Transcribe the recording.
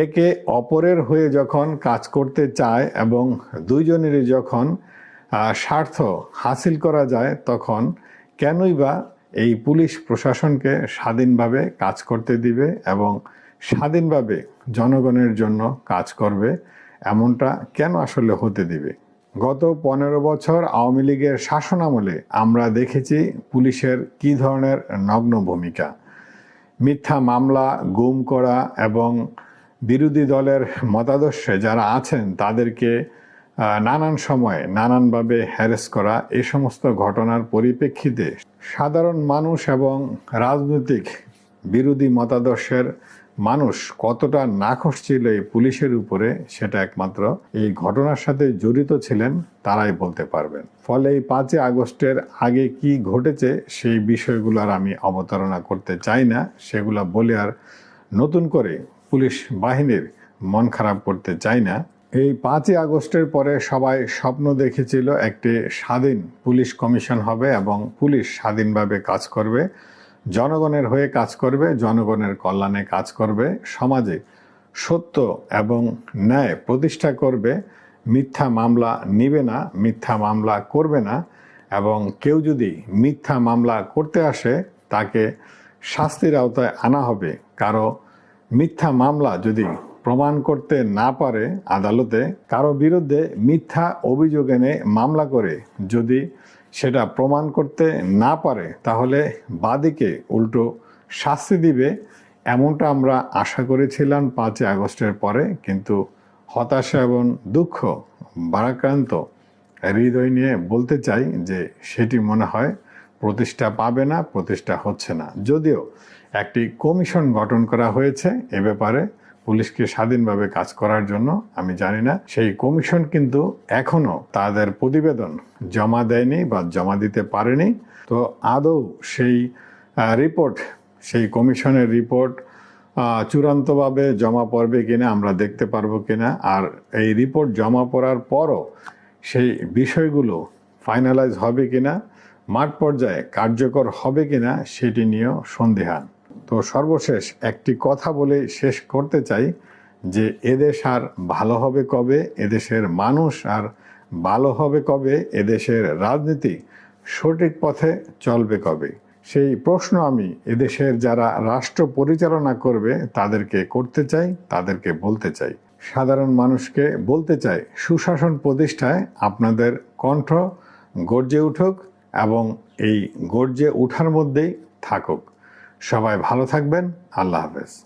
একে অপরের হয়ে যখন কাজ করতে চায় এবং দুইজনেরই যখন স্বার্থ হাসিল করা যায়, তখন কেনই বা এই পুলিশ প্রশাসনকে স্বাধীনভাবে কাজ করতে দিবে এবং স্বাধীনভাবে জনগণের জন্য কাজ করবে, এমনটা কেন আসলে হতে দিবে? গত পনেরো বছর আওয়ামী লীগের শাসনামলে আমরা দেখেছি পুলিশের কী ধরনের নগ্ন ভূমিকা। মিথ্যা মামলা, গুম করা এবং বিরোধী দলের মতাদর্শে যারা আছেন, তাদেরকে নানান সময়ে নানানভাবে হ্যারেস করা এ সমস্ত ঘটনার পরিপ্রেক্ষিতে সাধারণ মানুষ এবং রাজনৈতিক বিরোধী মতাদর্শের মানুষ কতটা নাখোশ ছিল এই পুলিশের উপরে, সেটা একমাত্র এই ঘটনার সাথে জড়িত ছিলেন, তারাই বলতে পারবেন। ফলে এই পাঁচই আগস্টের আগে কি ঘটেছে, সেই বিষয়গুলো আর আমি অবতারণা করতে চাই না। সেগুলা বলে আর নতুন করে পুলিশ বাহিনীর মন খারাপ করতে চাই না। এই পাঁচই আগস্টের পরে সবাই স্বপ্ন দেখেছিল একটি স্বাধীন পুলিশ কমিশন হবে এবং পুলিশ স্বাধীনভাবে কাজ করবে, জনগণের হয়ে কাজ করবে, জনগণের কল্যাণে কাজ করবে, সমাজে সত্য এবং ন্যায় প্রতিষ্ঠা করবে, মিথ্যা মামলা নিবে না, মিথ্যা মামলা করবে না এবং কেউ যদি মিথ্যা মামলা করতে আসে, তাকে শাস্তির আওতায় আনা হবে। কারও মিথ্যা মামলা যদি প্রমাণ করতে না পারে আদালতে, কারও বিরুদ্ধে মিথ্যা অভিযোগ এনে মামলা করে যদি সেটা প্রমাণ করতে না পারে, তাহলে বাদীকে উল্টো শাস্তি দিবে এমনটা আমরা আশা করেছিলাম পাঁচই আগস্টের পরে, কিন্তু হতাশা এবং দুঃখ বারাক্রান্ত। হৃদয় নিয়ে বলতে চাই যে সেটি মনে হয় প্রতিষ্ঠা পাবে না, প্রতিষ্ঠা হচ্ছে না। যদিও একটি কমিশন গঠন করা হয়েছে এ ব্যাপারে, পুলিশকে স্বাধীনভাবে কাজ করার জন্য, আমি জানি না। সেই কমিশন কিন্তু এখনও তাদের প্রতিবেদন জমা দেয়নি বা জমা দিতে পারেনি। তো আদৌ সেই রিপোর্ট, সেই কমিশনের রিপোর্ট চূড়ান্তভাবে জমা পড়বে কিনা আমরা দেখতে পারব কিনা, আর এই রিপোর্ট জমা পড়ার পরও সেই বিষয়গুলো ফাইনালাইজ হবে কিনা মাঠ পর্যায়ে কার্যকর হবে কিনা সেটি নিয়েও সন্দেহান। তো সর্বশেষ একটি কথা বলে শেষ করতে চাই যে, এদেশ আর ভালো হবে কবে? এদেশের মানুষ আর ভালো হবে কবে? এদেশের রাজনীতি সঠিক পথে চলবে কবে? সেই প্রশ্ন আমি এদেশের যারা রাষ্ট্র পরিচালনা করবে তাদেরকে করতে চাই, তাদেরকে বলতে চাই। সাধারণ মানুষকে বলতে চাই, সুশাসন প্রতিষ্ঠায় আপনাদের কণ্ঠ গর্জে উঠুক। এবং এই গর্জে ওঠার মধ্যেই থাকুক। সবাই ভালো থাকবেন। আল্লাহ হাফেজ।